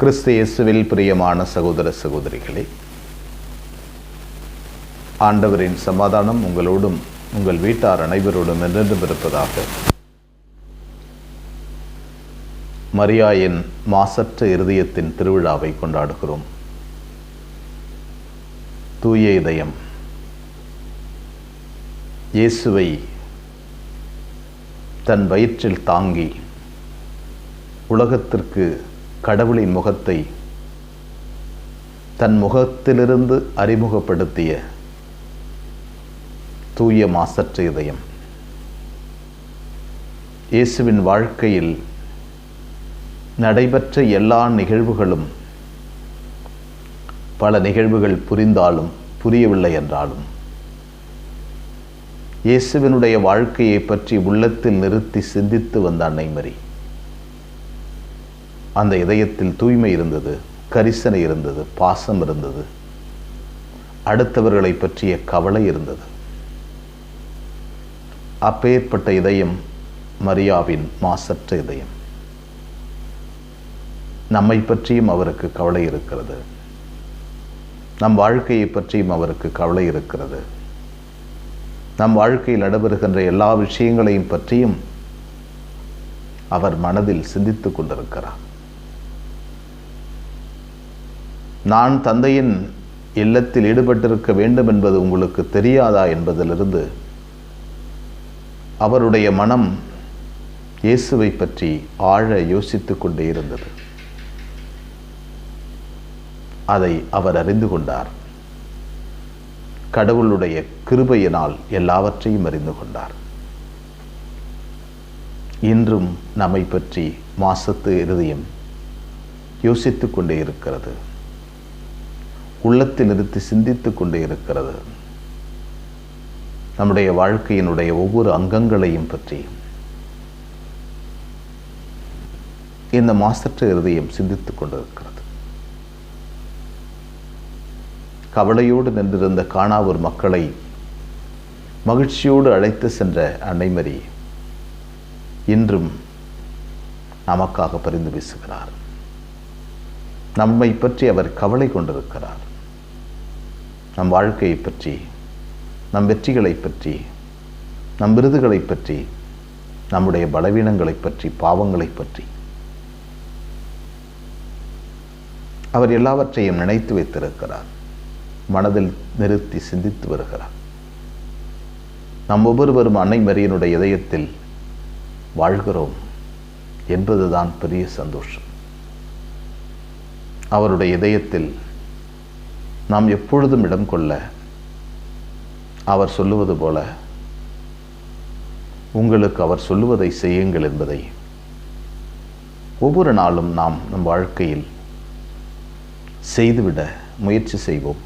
கிறிஸ்து இயேசுவில் பிரியமான சகோதர சகோதரிகளே ஆண்டவரின் சமாதானம் உங்களோடும் உங்கள் வீட்டார் அனைவரோடும் என்றென்றும் இருப்பதாக மரியாயின் மாசற்ற இருதயத்தின் திருவிழாவை கொண்டாடுகிறோம். தூய இதயம் இயேசுவை தன் வயிற்றில் தாங்கி உலகத்திற்கு கடவுளின் முகத்தை தன் முகத்திலிருந்து அறிமுகப்படுத்திய தூய மாசற்ற இதயம். இயேசுவின் வாழ்க்கையில் நடைபெற்ற எல்லா நிகழ்வுகளும் பல நிகழ்வுகள் புரிந்தாலும் புரியவில்லை என்றாலும் இயேசுவினுடைய வாழ்க்கையை பற்றி உள்ளத்தில் நிறுத்தி சிந்தித்து வந்த அன்னைமரி மரி அந்த இதயத்தில் தூய்மை இருந்தது கரிசனை இருந்தது பாசம் இருந்தது. அடுத்தவர்களை பற்றிய கவலை இருந்தது. அப்பேற்பட்ட இதயம் மரியாவின் மாசற்ற இதயம். நம்மை பற்றியும் அவருக்கு கவலை இருக்கிறது. நம் வாழ்க்கையை பற்றியும் அவருக்கு கவலை இருக்கிறது. நம் வாழ்க்கையில் நடைபெறுகின்ற எல்லா விஷயங்களையும் பற்றியும் அவர் மனதில் சிந்தித்துக் கொண்டிருக்கிறார். நான் தந்தையின் இல்லத்தில் ஈடுபட்டிருக்க வேண்டும் என்பது உங்களுக்கு தெரியாதா என்பதிலிருந்து அவருடைய மனம் இயேசுவை பற்றி ஆழ யோசித்துக் கொண்டே இருந்தது. அதை அவர் அறிந்து கொண்டார். கடவுளுடைய கிருபையினால் எல்லாவற்றையும் அறிந்து கொண்டார். இன்றும் நம்மை பற்றி மாசத்து இருதயம் யோசித்துக் கொண்டே இருக்கிறது. உள்ளத்தில் நிறுத்தி சிந்தித்துக் கொண்டு இருக்கிறது. நம்முடைய வாழ்க்கையினுடைய ஒவ்வொரு அங்கங்களையும் பற்றி. இந்த மாசற்ற இருதயம் சிந்தித்துக் கொண்டிருக்கிறது. கவலையோடு நின்றிருந்த காணாவூர் மக்களை மகிழ்ச்சியோடு அழைத்து சென்ற அன்னைமரி இன்றும் நமக்காக பரிந்து பேசுகிறார் நம்மை பற்றி அவர் கவலை கொண்டிருக்கிறார். நம் வாழ்க்கையை பற்றி நம் வெற்றிகளை பற்றி நம் விருதுகளை பற்றி நம்முடைய பலவீனங்களை பற்றி பாவங்களை பற்றி. அவர் எல்லாவற்றையும் நினைத்து வைத்திருக்கிறார். மனதில் நிறுத்தி சிந்தித்து வருகிறார். நம் ஒவ்வொருவரும் அன்னை மரியனுடைய இதயத்தில் வாழ்கிறோம் என்பதுதான் பெரிய சந்தோஷம். அவருடைய இதயத்தில் நாம் எப்பொழுதும் இடம் கொள்ள அவர் சொல்லுவது போல உங்களுக்கு அவர் சொல்லுவதை செய்யுங்கள் என்பதை ஒவ்வொரு நாளும் நாம் நம் வாழ்க்கையில் செய்துவிட முயற்சி செய்வோம்.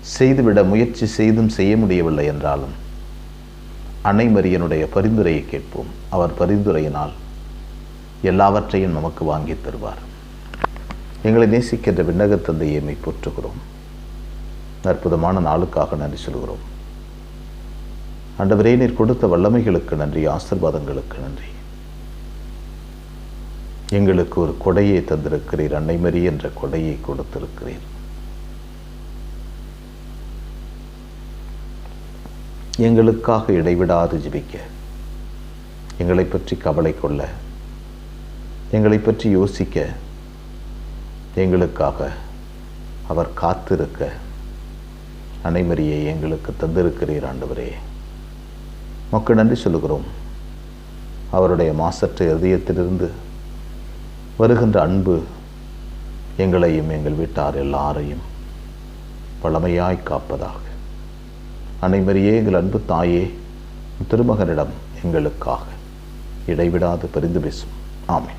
செய்துவிட முயற்சி செய்தும் செய்ய முடியவில்லை என்றாலும் அன்னைமரியனுடைய பரிந்துரையை கேட்போம். அவர் பரிந்துரையினால் எல்லாவற்றையும் நமக்கு வாங்கி தருவார். எங்களை நேசிக்கின்ற விண்ணக தந்தையை மை போற்றுகிறோம். அற்புதமான நாளுக்காக நன்றி சொல்கிறோம். ஆண்டவரே நீர் கொடுத்த வல்லமைகளுக்கு நன்றி ஆசிர்வாதங்களுக்கு நன்றி. எங்களுக்கு ஒரு கொடையை தந்திருக்கிறீர் அன்னைமரி என்ற கொடையை கொடுத்திருக்கிறீர். எங்களுக்காக இடைவிடாது ஜிபிக்க. எங்களை பற்றி கவலை கொள்ள. எங்களை பற்றி யோசிக்க. எங்களுக்காக அவர் காத்திருக்க அனைமரியை எங்களுக்கு தந்திருக்கிறீர் ஆண்டவரே. மக்கள் நன்றி சொல்லுகிறோம். அவருடைய மாசற்ற இதயத்திலிருந்து வருகின்ற அன்பு எங்களையும் எங்கள் வீட்டார் எல்லாரையும் பழமையாய் காப்பதாக. அனைமரியே எங்கள் அன்பு தாயே திருமகனிடம் எங்களுக்காக இடைவிடாது பரிந்து பேசும். ஆமை